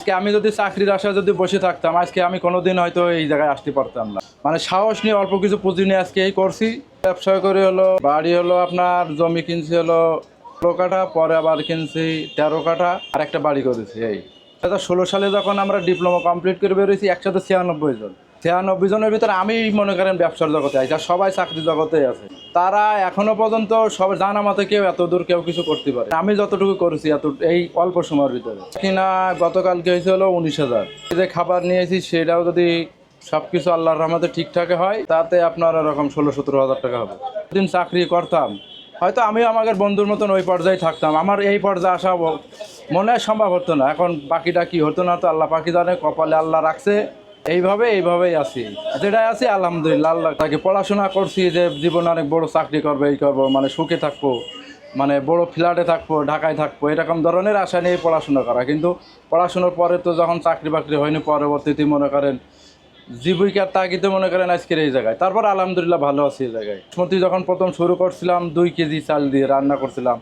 আজকে আমি যদি চাকরির আশা যদি বসে থাকতাম, আজকে আমি কোনোদিন হয়তো এই জায়গায় আসতে পারতাম না। মানে সাহস নিয়ে অল্প কিছু পুঁজি নিয়ে আজকে এই করছি। ব্যবসা করে হলো, বাড়ি হলো আপনার, জমি কিনছি হলো ষোলো কাঠা, পরে আবার কিনছি তেরো কাঠা আর একটা বাড়ি করেছি, এই। দু হাজার ষোলো সালে যখন আমরা ডিপ্লোমা কমপ্লিট করে বেরোয়েছি একসাথে ছিয়ানব্বই জন। ছিয়ানব্বই জনের ভিতরে আমি মনে করেন ব্যবসার জগতে আছি, আর সবাই চাকরি জগতে আছে। তারা এখনও পর্যন্ত সব জানা মতে কেউ এত দূর কেউ কিছু করতে পারে আমি যতটুকু করেছি এত, এই অল্প সময়ের ভিতরে। কিনা গতকালকে হয়েছে হলো উনিশ হাজার। যে খাবার নিয়েছি সেটাও যদি সব কিছু আল্লাহর রহমতে ঠিকঠাক হয়, তাতে আপনার এরকম ষোলো সতেরো হাজার টাকা হবে। দিন চাকরি করতাম, হয়তো আমি আমাদের বন্ধুর মতন ওই পর্যায়ে থাকতাম। আমার এই পর্যায়ে আসা মনে সম্ভব হতো না। এখন বাকিটা কি হতো না, তো আল্লাহ পাখি জানে, কপালে আল্লাহ রাখছে। এইভাবে, এইভাবেই আছি। যেটাই আছি, আলহামদুলিল্লাহ, আল্লাহ তাকে পড়াশোনা করছি যে জীবনে অনেক বড় চাকরি করবে, এই করব মানে সুখে থাকব মানে বড় ফ্ল্যাটে থাকব, ঢাকায় থাকব, এরকম ধরনের আশা নিয়ে পড়াশোনা করা। কিন্তু পড়াশোনার পরে তো যখন চাকরি বাকরি হয়নি, পরবর্তীতে মনে করেন জীবিকার তাগিদে মনে করেন আজকের এই জায়গায়। তারপর আলহামদুলিল্লাহ ভালো আছি এই জায়গায়। বাসমতি যখন প্রথম শুরু করছিলাম, দুই কেজি চাল দিয়ে রান্না করছিলাম,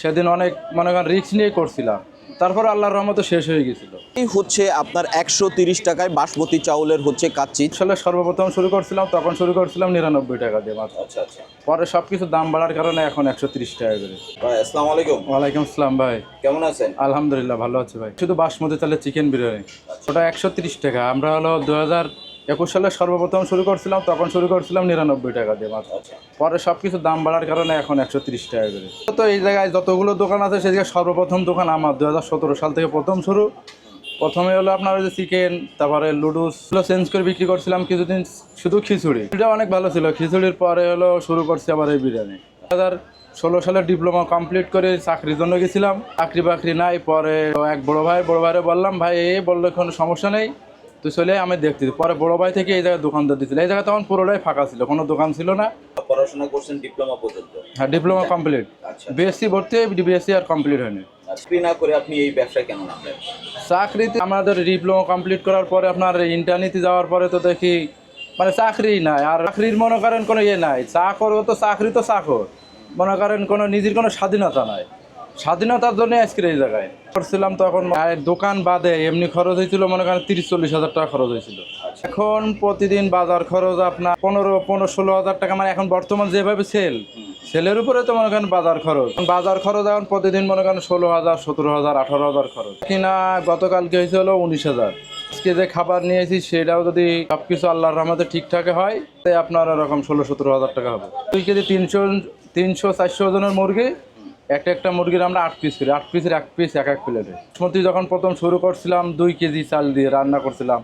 সেদিন অনেক মনে করেন রিস্ক নিয়ে করছিলাম। তারপর আল্লাহর রহমতে শেষ হয়ে গেছিল। এই হচ্ছে আপনার একশো তিরিশ টাকায় বাসমতি চাউলের হচ্ছে কাচ্চি। আসলে সর্বপ্রথম শুরু করছিলাম তখন শুরু করছিলাম নিরানব্বই টাকা দিয়ে মাত্র। আচ্ছা আচ্ছা। পরে সব কিছু দাম বাড়ার কারণে এখন একশো তিরিশ টাকা করে। ভাই আসসালামু আলাইকুম। ওয়ালাইকুম আসসালাম ভাই। কেমন আছেন? আলহামদুলিল্লাহ ভালো আছে ভাই। শুধু বাসমতি চালের চিকেন বিরিয়ানি। ওটা একশো তিরিশ টাকা। আমরা হলো দু হাজার একুশ সালে সর্বপ্রথম শুরু করছিলাম, তখন শুরু করছিলাম নিরানব্বই টাকা দিয়ে আচ্ছা পরে সব কিছু দাম বাড়ার কারণে এখন একশো তিরিশ টাকা করে। তো এই জায়গায় যতগুলো দোকান আছে সেই জায়গায় সর্বপ্রথম দোকান আমার দু হাজার সতেরো সাল থেকে প্রথম শুরু। প্রথমে হলো আপনার ওই যে চিকেন, তারপরে লুডুস এগুলো চেঞ্জ করে বিক্রি করছিলাম কিছুদিন শুধু খিচুড়ি। এটা অনেক ভালো ছিল। খিচুড়ির পরে হলো শুরু করছি আবার এই বিরিয়ানি। হাজার ষোলো সালে ডিপ্লোমা কমপ্লিট করে চাকরির জন্য গেছিলাম। চাকরি বাকরি নাই, পরে এক বড় ভাই, বড় ভাইরে বললাম, ভাই, এই বলল কোনো সমস্যা নেই। তুই চলে আমি দেখতে পরে বড় ভাই থেকে এই জায়গায় দোকানদার দিয়েছিল এই জায়গা তখন পুরোটাই ফাঁকা ছিল কোনো দোকান ছিল না। পড়াশোনা করছেন ডিপ্লোমা পর্যন্ত? হ্যাঁ ডিপ্লোমা কমপ্লিট। আচ্ছা। বিএসসি ভর্তি বিএসসি আর কমপ্লিট হয়নি। চাকরি না করে আপনি এই ব্যবসায় কেন নামলেন চাকরিতে আমাদের ডিপ্লোমা কমপ্লিট করার পরে আপনার ইন্টারনেটে যাওয়ার পরে তো দেখি মানে চাকরি নাই। আর চাকরির মনে করেন কোনো ইয়ে নাই। চাকর তো চাকরি তো চাকর মনে করেন কোনো নিজের কোনো স্বাধীনতা নাই। স্বাধীনতার জন্য আজকের এই জায়গায়। করছিলাম তখন দোকান বাদে এমনি খরচ হয়েছিল মনে করেন তিরিশ চল্লিশ হাজার টাকা খরচ হয়েছিল। এখন প্রতিদিন বাজার খরচ আপনার পনেরো পনেরো, ষোলো হাজার টাকা মানে এখন বর্তমান যেভাবে সেল সেলের উপরে তো মনে করেন বাজার খরচ। বাজার খরচ এখন প্রতিদিন মনে করেন ষোলো হাজার, সতেরো হাজার, আঠারো হাজার খরচ। কিনা গতকালকে হয়েছে হলো উনিশ হাজার। আজকে যে খাবার নিয়েছি সেটাও যদি সব কিছু আল্লাহর রহমতে ঠিকঠাক হয় তাই আপনার এরকম ষোলো, সতেরো হাজার টাকা হবে। দুই কেজি তিনশো তিনশো, চারশো ওজনের মুরগি একটা একটা মুরগির আমরা আট পিস করি, আট পিসের এক পিস এক এক প্লেটে বাসমতি যখন প্রথম শুরু করছিলাম, দুই কেজি চাল দিয়ে রান্না করছিলাম।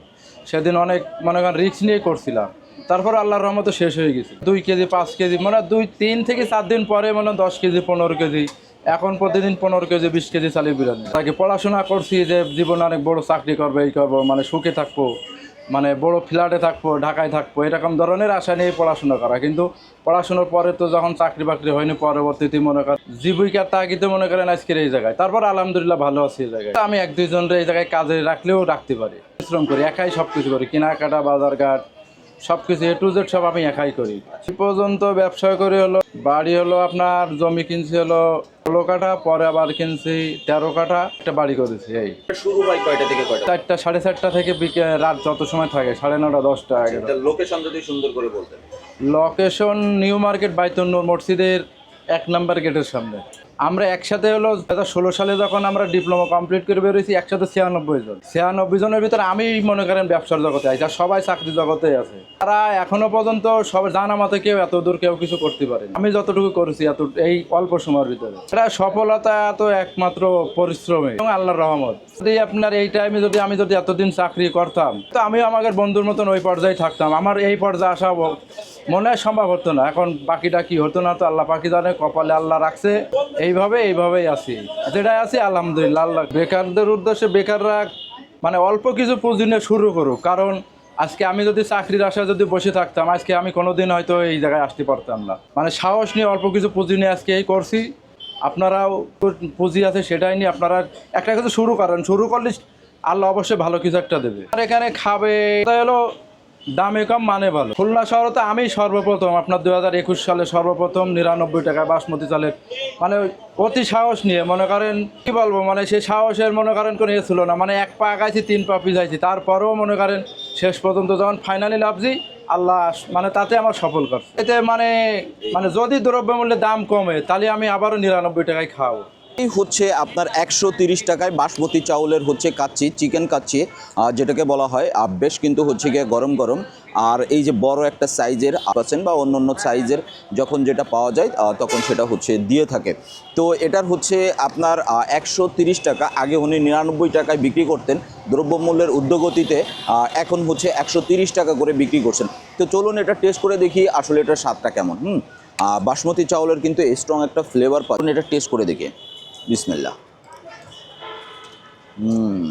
সেদিন অনেক, মনে করেন রিস্ক নিয়ে করছিলাম। তারপর আল্লাহর রহমতে শেষ হয়ে গেছে। দুই কেজি, পাঁচ কেজি মানে দুই, তিন থেকে চার দিন পরে মানে দশ কেজি, পনেরো কেজি, এখন প্রতিদিন পনেরো কেজি, বিশ কেজি চালিয়ে বিরিয়ানি তাকে পড়াশোনা করছি যে জীবনে অনেক বড় চাকরি করবে, এই করব মানে সুখে থাকব। মানে বড় ফ্ল্যাটে থাকব, ঢাকায় থাকব, এরকম ধরনের আশা নিয়ে পড়াশোনা করা। কিন্তু পড়াশোনার পরে তো যখন চাকরি বাকরি হয়নি, পরবর্তীতে মনে করেন জীবিকার তাগিদে মনে করেন আজকের এই জায়গায়। তারপর আলহামদুলিল্লাহ ভালো আছি এই জায়গায়। আমি এক দুইজনের এই জায়গায় কাজে রাখলেও রাখতে পারি। পরিশ্রম করি, একাই সব কিছু করি। কেনাকাটা বাজার ঘাট সব কিছু এ টু জেড সব আমি একাই করি। সে পর্যন্ত ব্যবসা করে হলো বাড়ি হলো আপনার জমি কিনছি হলো ষোলো কাঠা পরে আবার কিনছি তেরো কাঠা একটা বাড়ি করেছি এই। শুরু হয় কয়টা থেকে কয়টা? চারটা সাড়ে চারটা থেকে বিকে রাত যত সময় থাকে সাড়ে নটা দশটা এগারো লোকেশন যদি সুন্দর করে বলতেন। লোকেশন নিউ মার্কেট বাইতুন্নুর মসজিদের এক নম্বর গেটের সামনে। আমরা একসাথে হলো ষোলো সালে যখন আমরা ডিপ্লোমা কমপ্লিট করে বেরোয়েছি একসাথে ছিয়ানব্বই জন। ছিয়ানব্বই জনের ভিতরে আমি মনে করেন ব্যবসার জগতে আছি, আর সবাই চাকরি জগতে আছে। তারা এখনও পর্যন্ত সব জানা মতে কেউ এত দূর কেউ কিছু করতে পারে আমি যতটুকু করেছি এত, এই অল্প সময়ের ভিতরে। এটা সফলতা তো একমাত্র পরিশ্রমে এবং আল্লাহর রহমত। যদি আপনার এই টাইমে যদি আমি যদি এতদিন চাকরি করতাম, তো আমি আমাদের বন্ধুর মতন ওই পর্যায়ে থাকতাম। আমার এই পর্যায়ে আসা মনে হয় সম্ভব হতো না। এখন বাকিটা কি হতো না, তো আল্লাহ পাখি জানে, কপালে আল্লাহ রাখছে। এইভাবে, এইভাবেই আছি। যেটাই আছি, আলহামদুলিল্লাহ, আল্লাহ বেকারদের উদ্দেশ্যে বেকাররা মানে অল্প কিছু পুঁজি নিয়ে শুরু করুক। কারণ আজকে আমি যদি চাকরির আশায় যদি বসে থাকতাম, আজকে আমি কোনোদিন হয়তো এই জায়গায় আসতে পারতাম না। মানে সাহস নিয়ে অল্প কিছু পুঁজি নিয়ে আজকে এই করছি। আপনারাও পুঁজি আছে সেটাই নিয়ে আপনারা একটা কিছু শুরু করেন। শুরু করলে আল্লাহ অবশ্যই ভালো কিছু একটা দেবে। আর এখানে খাবে হলো দামে কম মানে ভালো। খুলনা শহরে তো আমি সর্বপ্রথম। আপনার দু হাজার একুশ সালে সর্বপ্রথম নিরানব্বই টাকায় বাসমতি চালের মানে অতি সাহস নিয়ে মনে করেন, কি বলব মানে সেই সাহসের মনে করেন কোনো ছিল না। মানে এক পা গাইছি তিন পা পিছাইছি। তারপরেও মনে করেন শেষ পর্যন্ত যখন ফাইনালি লাভছি, আল্লাহ মানে তাতে আমার সফল করছে। এতে মানে মানে যদি দ্রব্যমূল্যের দাম কমে, তাহলে আমি আবারও নিরানব্বই টাকায় খাওয়াবো এই হচ্ছে আপনার একশো তিরিশ টাকায় বাসমতি চাউলের হচ্ছে কাচ্চি, চিকেন কাচ্চি যেটাকে বলা হয় বেশ কিন্তু হচ্ছে গিয়ে গরম গরম। আর এই যে বড় একটা সাইজের আছেন বা অন্য অন্য সাইজের যখন যেটা পাওয়া যায় তখন সেটা হচ্ছে দিয়ে থাকে। তো এটার হচ্ছে আপনার একশো টাকা, আগে উনি নিরানব্বই টাকায় বিক্রি করতেন, দ্রব্যমূল্যের উদ্যোগতিতে এখন হচ্ছে একশো টাকা করে বিক্রি করছেন। তো চলুন এটা টেস্ট করে দেখি আসলে এটার স্বাদটা কেমন, হুম? বাসমতি চাউলের কিন্তু স্ট্রং একটা ফ্লেভার পাবেন এটা টেস্ট করে দেখি। বিসমিল্লা হুম।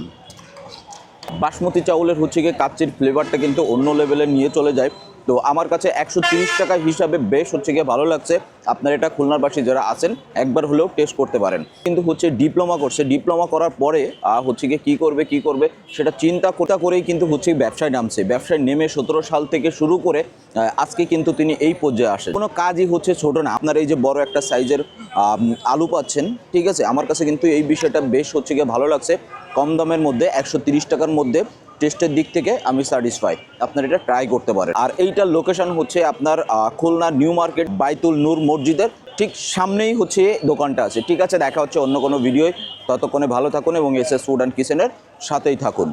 বাসমতি চাউলের হচ্ছে গিয়ে কাচ্চির ফ্লেভারটা কিন্তু অন্য লেভেলে নিয়ে চলে যায়। তো আমার কাছে একশো টাকা হিসাবে বেশ হচ্ছে গিয়ে ভালো লাগছে। আপনার এটা খুলনারবাসী যারা আছেন, একবার হলেও টেস্ট করতে পারেন। কিন্তু হচ্ছে ডিপ্লোমা করছে ডিপ্লোমা করার পরে হচ্ছে গিয়ে কী করবে কী করবে, সেটা চিন্তা কোথা করেই কিন্তু হচ্ছে ব্যবসায় নামছে। ব্যবসায় নেমে সতেরো সাল থেকে শুরু করে আজকে কিন্তু তিনি এই পর্যায়ে আসেন। কোনো কাজই হচ্ছে ছোট না। আপনার এই যে বড় একটা সাইজের আলু পাচ্ছেন, ঠিক আছে? আমার কাছে কিন্তু এই বিষয়টা বেশ হচ্ছে গিয়ে ভালো লাগছে। কম দামের মধ্যে, একশো টাকার মধ্যে টেস্টের দিক থেকে আমি স্যাটিসফাই আপনার এটা ট্রাই করতে পারেন। আর এইটার লোকেশন হচ্ছে আপনার খুলনা নিউ মার্কেট বাইতুল নূর মসজিদের ঠিক সামনেই হচ্ছে দোকানটা আছে। ঠিক আছে, দেখা হচ্ছে অন্য কোনো ভিডিওয় ততক্ষণে ভালো থাকুন এবং এস এস ফুড অ্যান্ড কিচেনের সাথেই থাকুন।